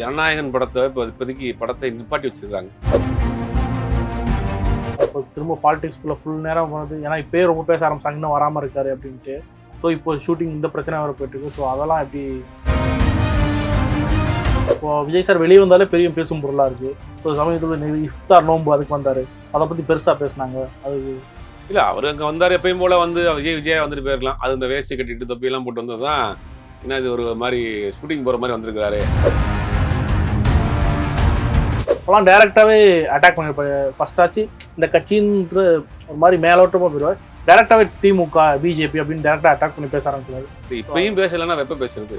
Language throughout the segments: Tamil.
ஜனநாயகன் படத்தை இப்போ இப்போதைக்கு படத்தை நிப்பாட்டி வச்சிருக்காங்க. இப்போ திரும்ப பாலிடிக்ஸ்குள்ளே ஃபுல் நேரம் வந்து ஏன்னா இப்போயே ரொம்ப பேச ஆரம்பிச்சாங்க இன்னும் வராமல் இருக்காரு அப்படின்ட்டு. ஸோ இப்போ ஷூட்டிங் இந்த பிரச்சனை வர போயிட்டுருக்கு ஸோ அதெல்லாம் எப்படி இப்போ விஜய் சார் வெளியே வந்தாலே பெரிய பேசும் பொருளாக இருக்குது ஸோ சமயத்தில் இஃப்தார் நோன்பு அதுக்கு வந்தார். அதை பற்றி பெருசாக பேசுனாங்க. அது இல்லை அவர் அங்கே வந்தார் எப்பயும் போல வந்து விஜய் விஜய் வந்துட்டு போயிருக்கலாம். அது இந்த வேஷ்டி கட்டிட்டு தொப்பியெல்லாம் போட்டு வந்தது தான் என்ன இது ஒரு மாதிரி ஷூட்டிங் போகிற மாதிரி வந்திருக்காரு இப்போலாம் டேரெக்டாகவே அட்டாக் பண்ணியிருப்பாரு ஃபர்ஸ்ட் ஆச்சு இந்த கட்சின்ற ஒரு மாதிரி மேலோட்டமாக போயிடுவார் டேரெக்டாகவே திமுக பிஜேபி அப்படின்னு டேரெக்டாக அட்டாக் பண்ணி பேச ஆரம்பிச்சாரு இப்பயும் பேசலைன்னா வெப்ப பேசுறது.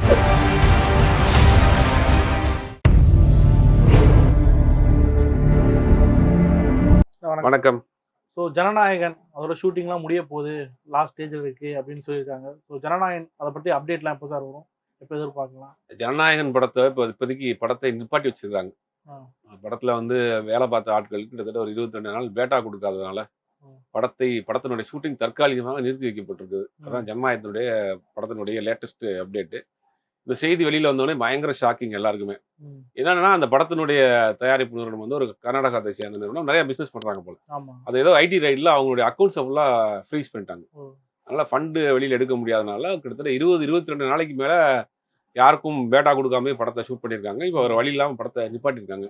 வணக்கம். ஸோ ஜனநாயகன் அதோட ஷூட்டிங்லாம் முடிய போகுது. லாஸ்ட் ஸ்டேஜில் இருக்குது அப்படின்னு சொல்லியிருக்காங்க. ஸோ ஜனநாயகன் அதை பற்றி அப்டேட்லாம் எப்போ சார் வரும்? எப்போ எதிர்பார்க்கலாம்? ஜனநாயகன் படத்தை இப்போ இப்போதைக்கு படத்தை நிப்பாட்டி வச்சிருக்காங்க. படத்தில் வந்து வேலை பார்த்த ஆட்களுக்கு கிட்டத்தட்ட ஒரு இருபத்தி ரெண்டு நாள் பேட்டா கொடுக்காதனால ம். படத்தை படத்தினுடைய ஷூட்டிங் தற்காலிகமாக நிறுத்தி வைக்கப்பட்டிருக்குது. அதான் ஜனநாயகத்தினுடைய படத்தினுடைய லேட்டஸ்ட் அப்டேட்டு இந்த செய்தி வெளியில் வந்தோடனே பயங்கர ஷாக்கிங் எல்லாருக்குமே. என்னன்னா அந்த படத்தினுடைய தயாரிப்பு நிறுவனம் வந்து ஒரு கர்நாடகத்தை சேர்ந்த நிறுவனம் நிறைய பிசினஸ் பண்றாங்க போல. அது ஏதோ ஐடி ரைட்ல அவங்களுடைய அக்கௌண்ட்ஸை ஃபுல்லாக ஃப்ரீஸ் பண்ணிட்டாங்க. அதனால ஃபண்டு வெளியில் எடுக்க முடியாதனால கிட்டத்தட்ட இருபது இருபத்தி ரெண்டு நாளைக்கு மேல யாருக்கும் பேட்டா கொடுக்காம படத்தை ஷூட் பண்ணியிருக்காங்க. இப்போ ஒரு வழி இல்லாமல் படத்தை நிப்பாட்டியிருக்காங்க.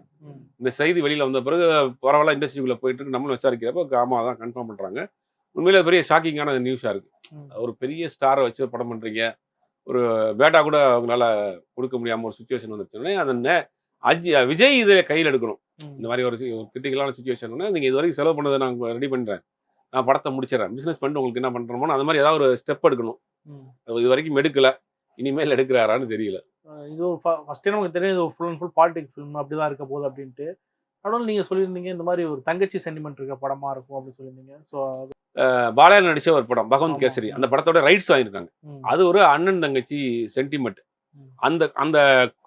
இந்த செய்தி வெளியில் வந்த பிறகு பரவாயில்ல இண்டஸ்ட்ரிக்குள்ளே போயிட்டு இருக்கு. நம்மளும் விசாரிக்கிறப்ப ஆமாம் அதான் கன்ஃபார்ம் பண்ணுறாங்க உண்மையிலே பெரிய ஷாக்கிங்கான நியூஸாக இருக்கு. ம். ஒரு பெரிய ஸ்டாரை வச்சு படம் பண்ணுறீங்க ஒரு பேட்டா கூட அவங்களால கொடுக்க முடியாமல் ஒரு சுச்சுவேஷன் வந்துருச்சுன்னே அந்த நே- அஜி விஜய் இதை கையில் எடுக்கணும். இந்த மாதிரி ஒரு கிரிட்டிக்கலான சுச்சுவேஷன் நீங்கள் இது வரைக்கும் செலவு பண்ணதை நான் ரெடி பண்ணுறேன் நான் படத்தை முடிச்சிடறேன். பிஸ்னஸ் பண்ணிட்டு உங்களுக்கு என்ன பண்ணுறோமோ அந்த மாதிரி ஏதாவது ஒரு ஸ்டெப் எடுக்கணும். அது இது வரைக்கும் எடுக்கல. இனிமேல் எடுக்கிறாரான்னு தெரியல. இது ஒரு ஃபஸ்ட்டே நமக்கு தெரியும் இது full and full politics film அப்படி தான் இருக்க போகுது அப்படின்ட்டு. அதனால நீங்கள் சொல்லியிருந்தீங்க இந்த மாதிரி ஒரு தங்கச்சி சென்டிமெண்ட் இருக்க படமாக இருக்கும் அப்படின்னு சொல்லியிருந்தீங்க. ஸோ பாலையா நடிச்ச ஒரு படம் பகவந்த். கேசரி. அந்த படத்தோட ரைட்ஸ் வாங்கியிருக்காங்க. அது ஒரு அண்ணன் தங்கச்சி சென்டிமெண்ட். அந்த அந்த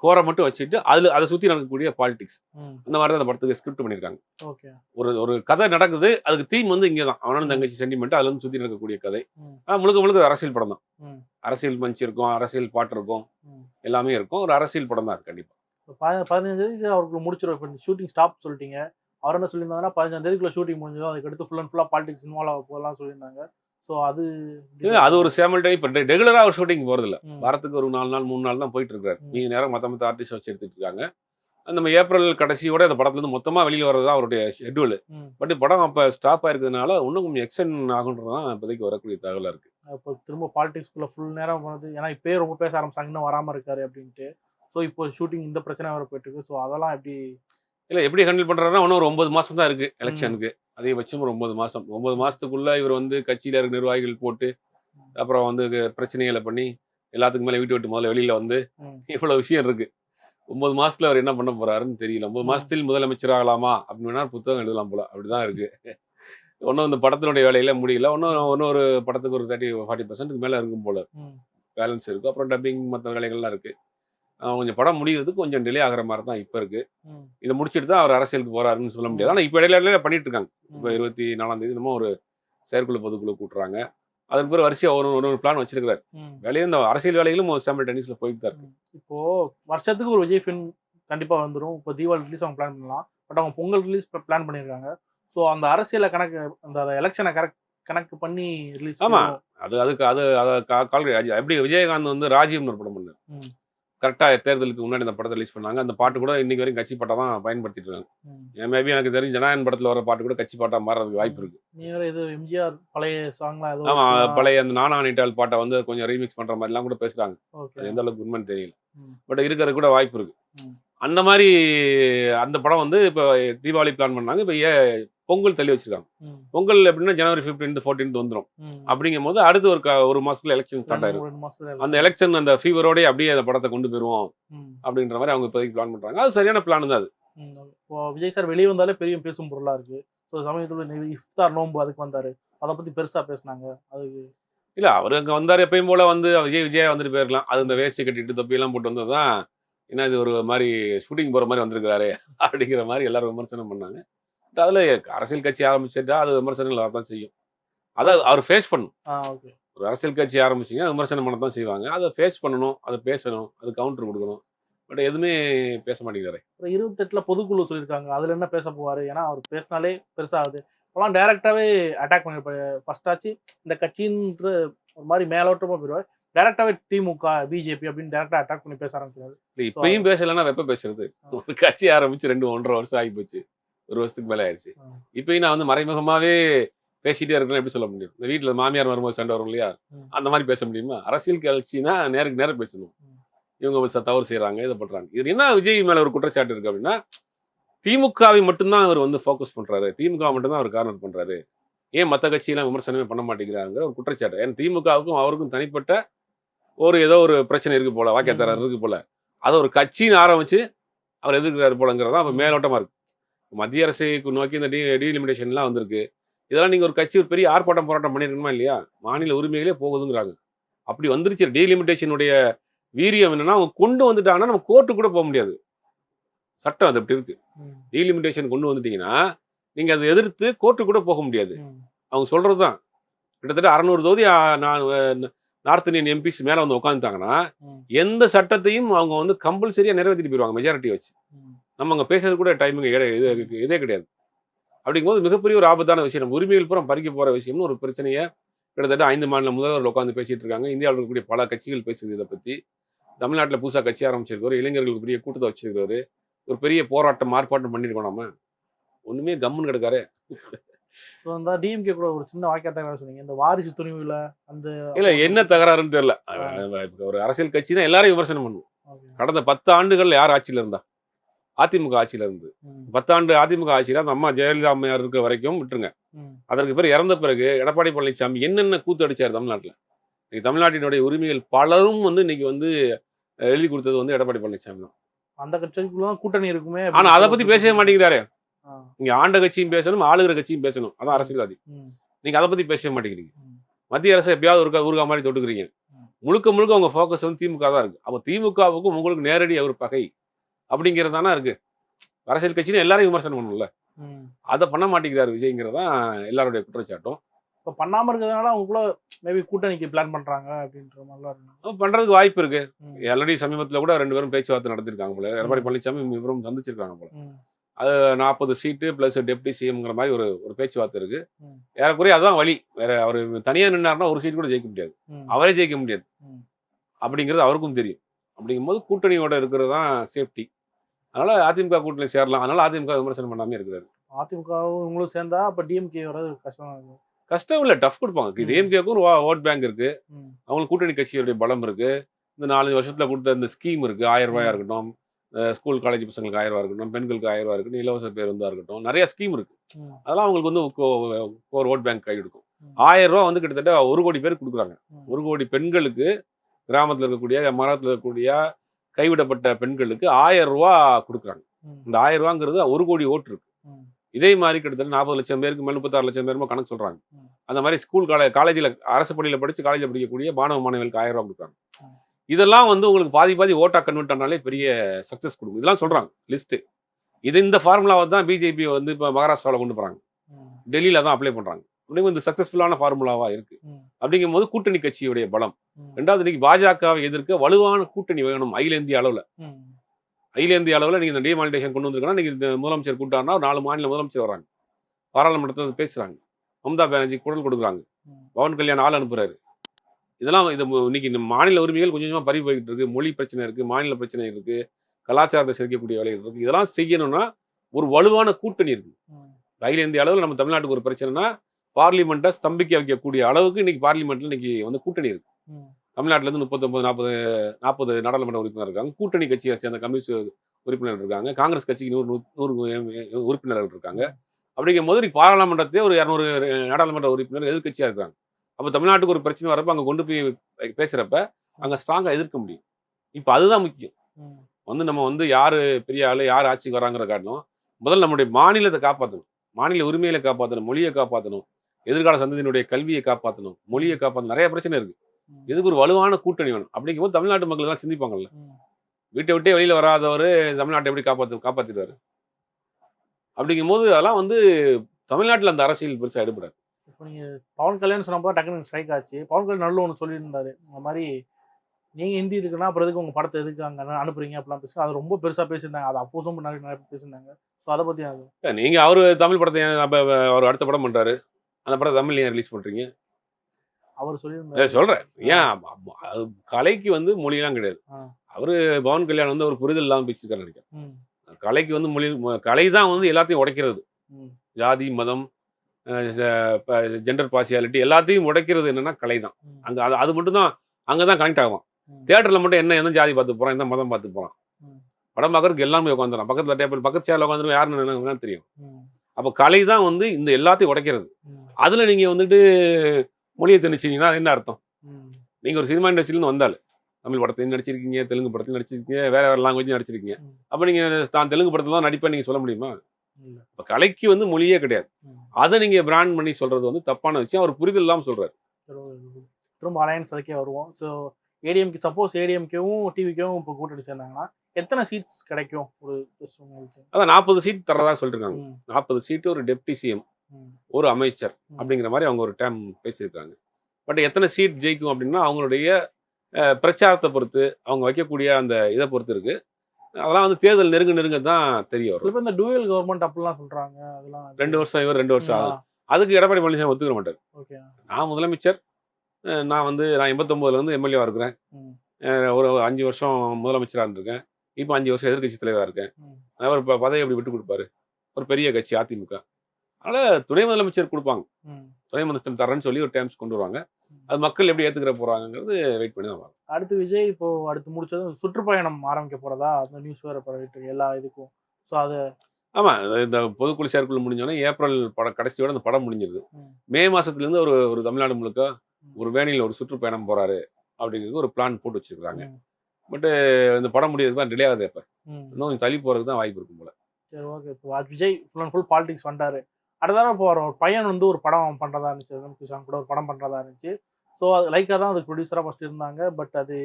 கோரை மட்டும் வச்சுட்டு அதுல அதை சுற்றி நடக்கக்கூடிய பாலிடிக்ஸ் ம். அந்த மாதிரி தான் அந்த படத்துக்கு ஸ்கிரிப்ட் பண்ணியிருக்காங்க. ஓகே. ஒரு ஒரு கதை நடக்குது அதுக்கு தீம் வந்து இங்கே தான் அண்ணன் தங்கச்சி சென்டிமெண்ட் அதுல இருந்து சுற்றி நடக்கக்கூடிய கதை. முழுக்க முழுக்க அரசியல் படம் தான் அரசியல் மஞ்ச் இருக்கும் அரசியல் பாட்டு இருக்கும் எல்லாமே இருக்கும். ஒரு அரசியல் படம் தான் கண்டிப்பா. இப்போ ப- பதினஞ்சு தேதிக்கு அவருக்கு முடிச்சிடும் இப்போ ஷூட்டிங் ஸ்டாப் சொல்லிட்டீங்க. அவர் என்ன சொல்லியிருந்தாங்கன்னா பதினஞ்சாம் தேதிக்குள்ள ஷூட்டிங் முடிஞ்சதும் அதுக்கு அடுத்து ஃபுல் அண்ட் ஃபுல்லாக பாலிடிக்ஸ் இன்வால்வ் ஆக போகலாம் சொல்லியிருந்தாங்க. ஸோ அது இல்ல, அது ஒரு சேமல் டைம் இப்போ ரெகுலராக ஒரு ஷூட்டிங் ம், வாரத்துக்கு ஒரு நாலு நாள் மூணு நாள் தான் போயிட்டு இருக்காரு. மீதி நேரம் மற்ற மற்ற ஆர்டிஸ்ட் வச்சு எடுத்துட்டு இருக்காங்க. அந்த நம்ம ஏப்ரல் கடைசியோட அந்த படத்துல இருந்து மொத்தமா வெளியில வர்றது தான் அவருடைய ஷெட்யூல். பட் படம் அப்ப ஸ்டாப் ஆயிருக்கிறதுனால இன்னும் கொஞ்சம் எக்ஸ்டென்ட் ஆகுன்றது தான் இப்போதைக்கு வரக்கூடிய தகவலா இருக்கு. இப்போ திரும்ப பாலிடிக்ஸ்குள்ளே ஃபுல் நேரம் வந்து ஏன்னா இப்போயே ரொம்ப பேச ஆரம்பிச்சாங்க இன்னும் வராமல் இருக்காரு அப்படின்ட்டு. ஸோ இப்போ ஷூட்டிங் இந்த பிரச்சனை வர போயிட்டுருக்கு. ஸோ அதெல்லாம் எப்படி இல்ல எப்படி ஹேண்டில் பண்றாருன்னா இன்னும் ஒரு ஒன்பது மாசம் தான் இருக்கு எலெக்ஷனுக்கு அதிகபட்சம் ஒரு ஒன்பது மாசம். ஒன்பது மாசத்துக்குள்ள இவர் வந்து கட்சியில இருக்க நிர்வாகிகள் போட்டு அப்புறம் வந்து பிரச்சனைகளை பண்ணி எல்லாத்துக்கும் மேல வீட்டு விட்டு முதல்ல வெளியில வந்து ம், இவ்வளவு விஷயம் இருக்கு. ஒன்பது மாசத்துல அவர் என்ன பண்ண போறாருன்னு தெரியல. ஒன்பது ம். மாசத்தில் முதலமைச்சர் ஆகலாமா? அப்படின்னு புத்தகம் எழுதலாம் போல. அப்படிதான் இருக்கு. ஒன்றும் இந்த படத்தினுடைய வேலையில முடியல. ஒன்றும் இன்னொரு படத்துக்கு ஒரு தேர்ட்டி ஃபார்ட்டி பர்சன்ட்டுக்கு மேல இருக்கும் போல. பேலன்ஸ் இருக்கு. அப்புறம் டப்பிங் மற்ற வேலைகள்லாம் இருக்கு. கொஞ்சம் படம் முடிகிறதுக்கு கொஞ்சம் டிலே ஆகிற மாதிரி தான் இப்போ இருக்கு. இதை முடிச்சுட்டு தான் அவர் அரசியலுக்கு போறாருன்னு சொல்ல முடியாது. ஆனால் இப்போ இடையில இடையில பண்ணிட்டு இருக்காங்க இப்போ. இருபத்தி நாலாம் தேதி நம்ம ஒரு செயற்குழு பொதுக்குழு கூட்டுறாங்க. அதுக்கு பிறகு வரிசையாக ஒரு ஒரு பிளான் வச்சிருக்காரு ம். வேலையும் இந்த அரசியல் வேலைகளும் ஒரு சாம்பிள் டென்னிஸ்ல போயிட்டு தான் இருக்கு. இப்போ வருஷத்துக்கு ஒரு விஜய் ஃபிலிம் கண்டிப்பா வந்துடும் இப்போ தீபாவளி ரிலீஸ் அவங்க பிளான் பண்ணலாம். பட் அவங்க பொங்கல் ரிலீஸ் பிளான் பண்ணியிருக்காங்க ஸோ அந்த அரசியலை கணக்கு அந்த எலெக்ஷனை கரெக்ட் கணக்கு பண்ணி ரிலீஸ் ஆமா. அது அதுக்கு அது அதை கா- கால் எப்படி விஜயகாந்த் வந்து ராஜீவ்னு ஒரு படம் பண்ணார். கரெக்டாக தேர்தலுக்கு முன்னாடி அந்த படத்தை ரிலீஸ் பண்ணாங்க. அந்த பாட்டு கூட இன்னைக்கு வரைக்கும் கட்சி பாட்டா தான் பயன்படுத்திட்டு இருக்காங்க. மேபி எனக்கு தெரிஞ்ச ஜனநாயகன் படத்துல வர பாட்டு கூட கட்சி பாட்டா மாறதுக்கு வாய்ப்பு இருக்கு. இது எம்ஜிஆர் பழைய சாங்லாம் ஏதோ ஆமா பழைய அந்த நானா நீட்டால் பாட்டை வந்து கொஞ்சம் ரீமிக்ஸ் பண்ற மாதிரிலாம் கூட பேசுறாங்க. ஓகே. அது எந்த அளவுக்கு உண்மைன்னு தெரியல. பட் இருக்கிறது கூட வாய்ப்பு இருக்கு. அந்த மாதிரி அந்த படம் வந்து இப்போ தீபாவளி பிளான் பண்ணாங்க. இப்போ ஏ பொங்கல் தள்ளி வச்சிருக்காங்க. பொங்கல் எப்படின்னா ஜனவரி ஃபிஃப்டீன்த் ஃபோர்டீன்த் வந்துடும். அப்படிங்கும் போது அடுத்து ஒரு ஒரு மாசத்துல எலெக்ஷன் ஸ்டார்ட் மாசத்துல அந்த எலெக்ஷன் அந்த ஃபீவரோடய அப்படியே அந்த படத்தை கொண்டு போயிருவோம். அப்படின்ற மாதிரி அவங்க இப்போதைக்கு பிளான் பண்றாங்க. அது சரியான பிளான் தான் அது. விஜய் சார் வெளியே வந்தாலே பெரிய பேசும் பொருளா இருக்கு. ஸோ சமயத்தில் இஃப்தார் நோன்பு அதுக்கு வந்தாரு. அதை பத்தி பெருசா பேசுனாங்க. அதுக்கு இல்ல அவர் அங்க வந்தார் எப்பயும் போல வந்து விஜய் விஜய் வந்துட்டு போயிருக்கலாம். அது இந்த வேஷ்டி கட்டிட்டு தொப்பியெல்லாம் போட்டு வந்தது தான் என்ன இது ஒரு மாதிரி ஷூட்டிங் போற மாதிரி வந்திருக்காரு அப்படிங்கிற மாதிரி எல்லாரும் விமர்சனம் பண்ணாங்க. அதுல அரசியல் கட்சி ஆரம்பிச்சிட்டா அது விமர்சனங்கள் வரதான் செய்யும். அதை அவர் ஃபேஸ் பண்ணும் ஒரு அரசியல் கட்சி ஆரம்பிச்சிங்க விமர்சனம் பண்ண தான் செய்வாங்க. அதை ஃபேஸ் பண்ணணும் அதை பேசணும் அது கவுண்டர் கொடுக்கணும். பட் எதுவுமே பேச மாட்டேங்கிறாரு இருபத்தெட்டுல பொதுக்குழு சொல்லியிருக்காங்க. அதுல என்ன பேச போவாரு? ஏன்னா அவர் பேசினாலே பெருசாகுது. இப்போலாம் டைரக்டாவே அட்டாக் பண்ணிருப்பாரு ஃபர்ஸ்ட் ஆச்சு இந்த கட்சின்ற ஒரு மாதிரி மேலோட்டமா போயிடுவார் டைரக்டாவே திமுக பிஜேபி அப்படின்னு டைரக்டா அட்டாக் பண்ணி பேச ஆரம்பிக்கிறாரு. இப்பயும் பேசலைன்னா எப்ப பேசுறது. ஒரு கட்சி ஆரம்பிச்சு ரெண்டு ஒன்றரை வருஷம் ஆகி போச்சு. ஒரு வருஷத்துக்கு மேல ஆயிடுச்சு. இப்பயும் நான் வந்து மறைமுகமாவே பேசிட்டே இருக்கேன்னு எப்படி சொல்ல முடியும்? இந்த வீட்டுல மாமியார் வரும்போது சண்டை வரும் இல்லையா. அந்த மாதிரி பேச முடியுமா? அரசியல் கட்சினா நேருக்கு நேரம் பேசணும். இவங்க தவறு செய்றாங்க இதை பண்றாங்க. இது என்ன விஜய் மேல ஒரு குற்றச்சாட்டு இருக்கு அப்படின்னா திமுகவை மட்டும்தான் அவர் வந்து ஃபோக்கஸ் பண்றாரு. திமுக மட்டும்தான் அவர் கார்னர் பண்றாரு. ஏன் மற்ற கட்சியெல்லாம் விமர்சனமே பண்ண மாட்டேங்கிறாங்கிற ஒரு குற்றச்சாட்டு. ஏன்னா திமுகவுக்கும் அவருக்கும் தனிப்பட்ட ஒரு ஏதோ ஒரு பிரச்சனை இருக்கு போல வாக்கியத்தரார் இருக்கு போல. அதை ஒரு கட்சின்னு ஆரம்பிச்சு அவர் எதிர்க்கிறாரு போலங்கிறதா அப்ப மேலோட்டமா இருக்கு. மத்திய அரசை நோக்கி இந்த டி டீலிமிடேஷன்லாம் வந்திருக்கு. இதெல்லாம் நீங்க ஒரு கட்சி ஒரு பெரிய ஆர்ப்பாட்டம் போராட்டம் பண்ணிருக்கணுமா இல்லையா? மாநில உரிமைகளே போகுதுங்கிறாங்க. அப்படி வந்துருச்சு. டீலிமிடேஷனுடைய வீரியம் என்னன்னா அவங்க கொண்டு வந்துட்டாங்கன்னா நம்ம கோர்ட்டு கூட போக முடியாது. சட்டம் அது அப்படி இருக்கு. டீலிமிடேஷன் கொண்டு வந்துட்டீங்கன்னா நீங்க அதை எதிர்த்து கோர்ட்டு கூட போக முடியாது. அவங்க சொல்றதுதான் கிட்டத்தட்ட அறநூறு தொகுதி நான் நார்த் இந்தியன் எம்பிஸ் மேல வந்து உட்காந்துட்டாங்கன்னா எந்த சட்டத்தையும் அவங்க வந்து கம்பல்சரியா நிறைவேற்றிட்டு போயிடுவாங்க மெஜாரிட்டி வச்சு. நம்ம அங்க பேசுறது கூட டைமிங் இது இதே கிடையாது. அப்படிங்கும்போது மிகப்பெரிய ஒரு ஆபத்தான விஷயம். நம்ம உரிமைகள் பூரா பறிக்க போற விஷயம்னு ஒரு பிரச்சனையை கிட்டத்தட்ட ஐந்து மாநில முதல்வர்கள் உட்காந்து பேசிட்டு இருக்காங்க. இந்தியாவில் இருக்கக்கூடிய பல கட்சிகள் பேசுது இதை பத்தி. தமிழ்நாட்டில் புதுசாக கட்சி ஆரம்பிச்சிருக்காரு இளைஞர்களுக்கு பெரிய கூட்டத்தை வச்சிருக்காரு ஒரு பெரிய போராட்டம் ஆர்ப்பாட்டம் பண்ணிருக்கோம் நம்ம ஒண்ணுமே கம்முன்னு கிடக்காரு. ஸோ இந்த டிஎம்கே கூட ஒரு சின்ன வாக்கியத்தை வேற சொன்னீங்க. இந்த வாரிசு துணிவுல அந்த இல்ல என்ன தகராறுன்னு தெரியல. ஒரு அரசியல் கட்சினா எல்லாரையும் விமர்சனம் பண்ணும் Okay. கடந்த பத்து ஆண்டுகள் யார் ஆட்சியில இருந்தா? அதிமுக ஆட்சியில இருந்து. பத்தாண்டு அதிமுக ஆட்சியில அந்த அம்மா ஜெயலலிதா அம்மையார் இருக்க வரைக்கும் விட்டுருங்க. அதற்கு பிறகு இறந்த பிறகு எடப்பாடி பழனிசாமி என்னென்ன கூத்து அடிச்சார் தமிழ்நாட்டில்? இன்னைக்கு தமிழ்நாட்டினுடைய உரிமைகள் பலரும் வந்து இன்னைக்கு வந்து எழுதி கொடுத்தது வந்து எடப்பாடி பழனிசாமி தான். அந்த கட்சிக்குள்ள கூட்டணி இருக்குமே ஆனா அதை பத்தி பேசவே மாட்டேங்கிறாரு. நீங்க ஆண்ட கட்சியும் பேசணும் ஆளுகிற கட்சியும் பேசணும். அதான் அரசியல்வாதி. நீங்க அதை பத்தி பேசவே மாட்டேங்கிறீங்க. மத்திய அரசு எப்பயாவது ஒரு ஊருகா மாதிரி தொட்டுக்கிறீங்க. முழுக்க முழுக்க உங்க ஃபோக்கஸ் வந்து திமுக தான் இருக்கு. அப்போ திமுகவுக்கும் உங்களுக்கு நேரடி ஒரு பகை. அப்படிங்கிறது தானே இருக்கு. அரசியல் கட்சின்னு எல்லாரையும் விமர்சனம் பண்ணணும்ல. ம். அதை பண்ண மாட்டேங்கிறாரு விஜய்ங்கிறது தான் எல்லாருடைய குற்றச்சாட்டும். இப்ப பண்ணாம இருக்கிறதுனால அவங்களுக்குள்ள மேபி கூட்டணிக்கு பிளான் பண்றாங்க அப்படின்ற மாதிரிலாம் பண்றதுக்கு வாய்ப்பு இருக்கு. ஆல்ரெடி சமீபத்துல கூட ரெண்டு பேரும் பேச்சுவார்த்தை நடத்திருக்காங்க போல. எடப்பாடி பழனிசாமி இவரும் சந்திச்சிருக்காங்க போல. ம், நாற்பது சீட்டு பிளஸ் டெப்டி சிஎம்ங்கிற மாதிரி ஒரு ஒரு பேச்சுவார்த்தை இருக்கு. ஏறக்குறைய அதான் வழி. வேற அவர் தனியா நின்னாருன்னா ஒரு சீட் கூட ஜெயிக்க முடியாது. அவரே ஜெயிக்க முடியாது. அப்படிங்கிறது அவருக்கும் தெரியும். அப்படிங்கும்போது கூட்டணியோட இருக்கிறது தான் சேஃப்டி அதனால அதிமுக கூட்டணி சேரலாம். அதனால அதிமுக விமர்சனம் பண்ணாம இருக்கிறாரு. அதிமுகவும் இவங்களும் சேர்ந்தா அப்ப டிஎம்கே வர்றது கஷ்டம். கஷ்டம் இல்ல டஃப் கொடுப்பாங்க. இது ம். ஏஎம்கேக்கும் ஒரு ஓட் பேங்க் இருக்கு. அவங்களுக்கு கூட்டணி கட்சியுடைய பலம் இருக்கு. இந்த நாலஞ்சு வருஷத்துல கொடுத்த இந்த ஸ்கீம் இருக்கு. ஆயிரம் ரூபாயா. இருக்கட்டும் ஸ்கூல் காலேஜ் பசங்களுக்கு ஆயிரம் ரூபாய் இருக்கட்டும் பெண்களுக்கு ஆயிரம் ரூபாய் இருக்கட்டும் இலவச பேருந்தா இருக்கட்டும் நிறைய ஸ்கீம் இருக்கு. அதெல்லாம் அவங்களுக்கு வந்து ஒரு ஓட் பேங்க் கை கொடுக்கும். ஆயிரம் ரூபாய் வந்து கிட்டத்தட்ட ஒரு கோடி பேர் கொடுக்குறாங்க. ஒரு கோடி பெண்களுக்கு கிராமத்துல இருக்கக்கூடிய மரத்துல இருக்கக்கூடிய கைவிடப்பட்ட பெண்களுக்கு ஆயிரம் ரூபா கொடுக்குறாங்க. இந்த ஆயிரம் ரூபாங்கிறது ஒரு கோடி ஓட்டு இருக்கு. இதே மாதிரி கிட்டத்தட்ட நாற்பது லட்சம் பேருக்கு மேல் முப்பத்தாறு லட்சம் பேருமே கணக்கு சொல்றாங்க. அந்த மாதிரி ஸ்கூல் காலேஜ் காலேஜில் அரசு பள்ளியில படிச்சு காலேஜில் படிக்கக்கூடிய மாணவ மாணவிகளுக்கு ஆயிரம் ரூபாய் கொடுக்குறாங்க. இதெல்லாம் வந்து உங்களுக்கு பாதி பாதி ஓட்டா கன்வெர்ட் ஆனாலே பெரிய சக்சஸ் கொடுக்கும். இதெல்லாம் சொல்றாங்க லிஸ்ட் இது இந்த ஃபார்முலாவை தான் பிஜேபி வந்து இப்போ மகாராஷ்டிராவில் கொண்டு போறாங்க. ம், டெல்லியில தான் அப்ளை பண்றாங்க. அப்படிங்கும் இந்த சக்சஸ்ஃபுல்லான ஃபார்முலாவா இருக்கு. அப்படிங்கும் போது கூட்டணி கட்சியுடைய பலம். ரெண்டாவது இன்னைக்கு பாஜகவை எதிர்க்க வலுவான கூட்டணி வேணும் அகில இந்திய அளவுல. அகில இந்திய அளவுல நீங்க இந்த டிமானிட்டேஷன் கொண்டு வந்திருக்கா நீங்க இந்த முதலமைச்சர் கூட்டாருன்னா ஒரு நாலு மாநில முதலமைச்சர் வராங்க. பாராளுமன்றத்தில் பேசுறாங்க. மம்தா பானர்ஜி குரல் கொடுக்குறாங்க. பவன் கல்யாண் ஆள் அனுப்புறாரு. இதெல்லாம் இது இன்னைக்கு இந்த மாநில உரிமைகள் கொஞ்சம் கொஞ்சமா பறி போய்கிட்டு இருக்கு. மொழி பிரச்சனை இருக்கு மாநில பிரச்சனை இருக்கு கலாச்சாரத்தை சிரிக்கக்கூடிய வேலைகள் இருக்கு. இதெல்லாம் செய்யணும்னா ஒரு வலுவான கூட்டணி இருக்கு. அகில இந்திய அளவில் நம்ம தமிழ்நாட்டுக்கு ஒரு பிரச்சனைனா பார்லிமெண்ட்டை ஸ்தம்பிக்க வைக்கக்கூடிய அளவுக்கு இன்னைக்கு பார்லிமெண்ட்ல இன்னைக்கு வந்து கூட்டணி இருக்கு. தமிழ்நாட்டுல இருந்து முப்பத்தொன்பது நாற்பது நாற்பது நாடாளுமன்ற உறுப்பினர் இருக்காங்க. கூட்டணி கட்சியை சேர்ந்த கம்யூனிஸ்ட் உறுப்பினர் இருக்காங்க. காங்கிரஸ் கட்சிக்கு நூறு நூறு உறுப்பினர்கள் இருக்காங்க. அப்படிங்கும் போது இன்னைக்கு பாராளுமன்றத்திலே ஒரு இரநூறு நாடாளுமன்ற உறுப்பினர் எதிர்க்கட்சியா இருக்காங்க. அப்போ தமிழ்நாட்டுக்கு ஒரு பிரச்சனை வரப்ப அங்க கொண்டு போய் பேசுறப்ப அங்க ஸ்ட்ராங்கா எதிர்க்க முடியும். இப்போ அதுதான் முக்கியம். வந்து நம்ம வந்து யாரு பெரிய ஆளு யார் ஆட்சிக்கு வராங்கிற காட்டணும் முதல்ல நம்முடைய மாநிலத்தை காப்பாற்றணும் மாநில உரிமைகளை காப்பாற்றணும் மொழியை காப்பாற்றணும் எதிர்கால சந்ததியினுடைய கல்வியை காப்பாற்றணும் மொழியை காப்பாற்றணும் நிறைய பிரச்சனை இருக்கு. இதுக்கு ஒரு வலுவான கூட்டணி வேணும்? அப்படிங்கும்போது தமிழ்நாட்டு மக்கள் எல்லாம் சிந்திப்பாங்கல்ல. வீட்டை விட்டே வெளியில வராதவர் தமிழ்நாட்டை எப்படி காப்பாத்து காப்பாத்திடுவாரு? அப்படிங்கும்போது அதெல்லாம் வந்து தமிழ்நாட்டுல அந்த அரசியல் பெருசா எடுபடாது. இப்போ நீங்க பவன் கல்யாண் சொன்னப்போ டக்குனு ஸ்ட்ரைக் ஆச்சு. பவன் கல்யாண் நல்ல ஒன்று சொல்லியிருந்தாரு. இந்த மாதிரி நீங்க ஹிந்தி இருக்குன்னா அப்புறம் எதுக்கு உங்க படத்தை எதுக்கு அங்க அனு- அனுப்புறீங்க அப்படிலாம் பேசி அது ரொம்ப பெருசா பேசியிருந்தாங்க. அது அப்போதும் நிறைய நிறைய பேசியிருந்தாங்க. ஸோ அதை பத்தி அது? நீங்க அவரு தமிழ் படத்தை அவர் அடுத்த படம் பண்றாரு? அந்த படத்தை தமிழ் ஏன் ரிலீஸ் பண்றீங்க? அவர் சொல்லியிருந்தாரு. சொல்றேன். ஏன் அது கலைக்கு வந்து மொழியெல்லாம் கிடையாது. அவரு பவன் கல்யாணம் வந்து ஒரு புரிதல் இல்லாம பேசியிருக்காரு நினைக்கிறேன். கலைக்கு வந்து மொழி கலை தான் வந்து எல்லாத்தையும் உடைக்கிறது. ஜாதி மதம் ஜெண்டர் பார்சியாலிட்டி எல்லாத்தையும் உடைக்கிறது என்னன்னா கலை தான். அங்க அது அது மட்டும் தான் அங்கதான் கனெக்ட் ஆகும். ம். தியேட்டர்ல மட்டும் என்ன எந்த ஜாதி பார்த்து போறான் எந்த மதம் பார்த்து போறான். ம். படம் பார்க்கறதுக்கு எல்லாமே உட்காந்துறான் பக்கத்துல டேபிள் பக்கத்து சேர்ல உட்காந்துரும் யாருன்னு எனக்கு தெரியும். அப்போ கலை தான் வந்து இந்த எல்லாத்தையும் உடைக்கிறது. அதுல நீங்க வந்துட்டு மொழியை திணிச்சீங்கன்னா அது என்ன அர்த்தம்? ம், நீங்க ஒரு சினிமா இண்டஸ்ட்ரியிலேருந்து வந்தால் தமிழ் படத்தையும் நடிச்சிருக்கீங்க தெலுங்கு படத்தையும் நடிச்சிருக்கீங்க வேற வேற லாங்குவேஜ் நடிச்சிருக்கீங்க. அப்போ நீங்க தான் தெலுங்கு படத்துல தான் நடிப்பேன் நீங்க சொல்ல முடியுமா. இப்போ கலைக்கு வந்து மொழியே கிடையாது. அதை நீங்க பிராண்ட் பண்ணி சொல்றது வந்து தப்பான விஷயம். அவர் புரிதல் இல்லாம சொல்றாரு. திரு- திரும்ப அலையன்ஸ் அதுக்கே வருவோம். ஸோ ஏடிஎம்கே சப்போஸ் ஏடிஎம்கேவும் டிவிக்கும் இப்போ கூட்டணி சேர்ந்தாங்கன்னா எத்தனை சீட்ஸ் கிடைக்கும்? ஒரு அதான் நாற்பது சீட் தரதா சொல்லிருக்காங்க. நாற்பது சீட்டு ஒரு டெப்டி சிஎம் ஒரு அமைச்சர். அப்படிங்கிற மாதிரி அவங்க ஒரு டேம் பேசியிருக்காங்க. பட் எத்தனை சீட் ஜெயிக்கும் அப்படின்னா அவங்களுடைய பிரச்சாரத்தை பொறுத்து அவங்க வைக்கக்கூடிய அந்த இதை பொறுத்து இருக்கு. அதெல்லாம் வந்து தேர்தல் நெருங்க நெருங்க தான் தெரிய சில வரும். பேர் இந்த டூயல் கவர்மெண்ட் அப்படிலாம் சொல்றாங்க அதெல்லாம் ரெண்டு வருஷம் இவர் ரெண்டு வருஷம் ஆகுது. அதுக்கு எடப்பாடி பழனிசாமி ஒத்துக்க மாட்டார். ஓகே. நான் முதலமைச்சர் நான் வந்து நான் எண்பத்தொம்போதுல இருந்து எம்எல்ஏவா இருக்கிறேன். ஒரு அஞ்சு வருஷம் முதலமைச்சராக இருந்திருக்கேன். இப்போ அஞ்சு வருஷம் எதிர்க்கட்சி தலைவராக இருக்கேன். அவர் பதவி எப்படி விட்டு கொடுப்பாரு. ஒரு பெரிய கட்சி அதிமுக. அதனால துணை முதலமைச்சர் கொடுப்பாங்க. துணை முதலமைச்சர் தரேன்னு சொல்லி ஒரு டேம்ஸ் கொண்டு வருவாங்க. அது மக்கள் எப்படி ஏத்துக்கிற போறாங்கிறது வெயிட் பண்ணி தான். அடுத்து விஜய் இப்போ அடுத்து முடிச்சதும் சுற்றுப்பயணம் ஆரம்பிக்க போறதா? அந்த நியூஸ் வேற பரவிட்டு எல்லா இதுக்கும். ஸோ அது ஆமா இது- இந்த பொதுக்குழு செயற்குழு முடிஞ்சோடனே ஏப்ரல் படம் கடைசியோட அந்த படம் முடிஞ்சிருது. ம். மே மாசத்துல இருந்து ஒரு ஒரு தமிழ்நாடு முழுக்க ஒரு வேனில் ஒரு சுற்றுப்பயணம் போறாரு அப்படிங்கிறது ஒரு பிளான் போட்டு வச்சிருக்காங்க ம், பட் இந்த படம் முடியறது தான் டிலே ஆகுது இப்ப. இன்னும் கொஞ்சம் தள்ளி போறதுக்கு தான் வாய்ப்பு இருக்கும் போல. சரி ஓகே இப்போ Vijay full and full politics வந்துட்டாரு. அடுத்த இப்போ ஒரு பையன் வந்து ஒரு படம் பண்றதா இருந்துச்சு. ரமேஷ் கிஷான் கூட ஒரு படம் பண்றதா இருந்துச்சு. ஸோ அது லைக்கா தான் அதுக்கு ப்ரொடியூசராக ஃபர்ஸ்ட் இருந்தாங்க. பட் அது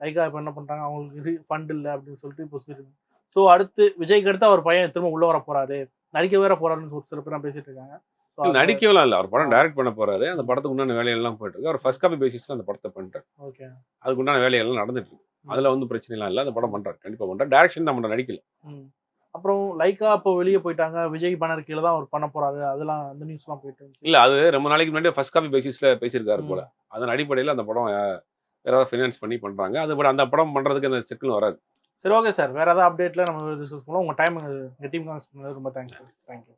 லைக்கா இப்போ என்ன பண்றாங்க? அவங்களுக்கு ஃபண்ட் இல்லை அப்படின்னு சொல்லிட்டு இப்போ ஸோ அடுத்து விஜய்க்கு அடுத்து அவர் பையன் திரும்ப உள்ள வர போறாரு. நடிக்க வேற போறாருன்னு ஒரு சில பேர் பேசிட்டு இருக்காங்க. நடிக்கலாம் இல்ல அவர் படம் டைரக்ட் பண்ண போறாரு. அந்த படத்துக்கு உண்டான வேலையெல்லாம் போயிட்டு இருக்கு. அவர் ஃபர்ஸ்ட் காப்பி பேசிஸ்ல அந்த படத்தை பண்ணிட்டார். ஓகே அதுக்கு உண்டான வேலையெல்லாம் நடந்துட்டு இருக்கு. அதுல வந்து பிரச்சனை எல்லாம் இல்ல. அந்த படம் பண்றாரு. கண்டிப்பா பண்றாரு. டைரக்ஷன் நம்ம நடிக்கல. ம். அப்புறம் லைக்கா இப்போ வெளியே போயிட்டாங்க. விஜய் பேனர் கீழே தான் அவர் பண்ண போறாரு. அதெல்லாம் அந்த நியூஸ்லாம் போயிட்டு இல்ல அது ரொம்ப நாளைக்கு முன்னாடி ஃபர்ஸ்ட் காப்பி பேசிஸ்ல பேசியிருக்காரு போல. அதன் அடிப்படையில் அந்த படம் வேற ஏதாவது ஃபினான்ஸ் பண்ணி பண்றாங்க. அது பட் அந்த படம் பண்றதுக்கு அந்த செட்டில் வராது. சரி ஓகே சார் வேற ஏதாவது அப்டேட்ல நம்ம டிஸ்கஸ் பண்ணுவோம். உங்க டைம் எங்க டீம் ரொம்ப தேங்க்ஸ் தேங்க்யூ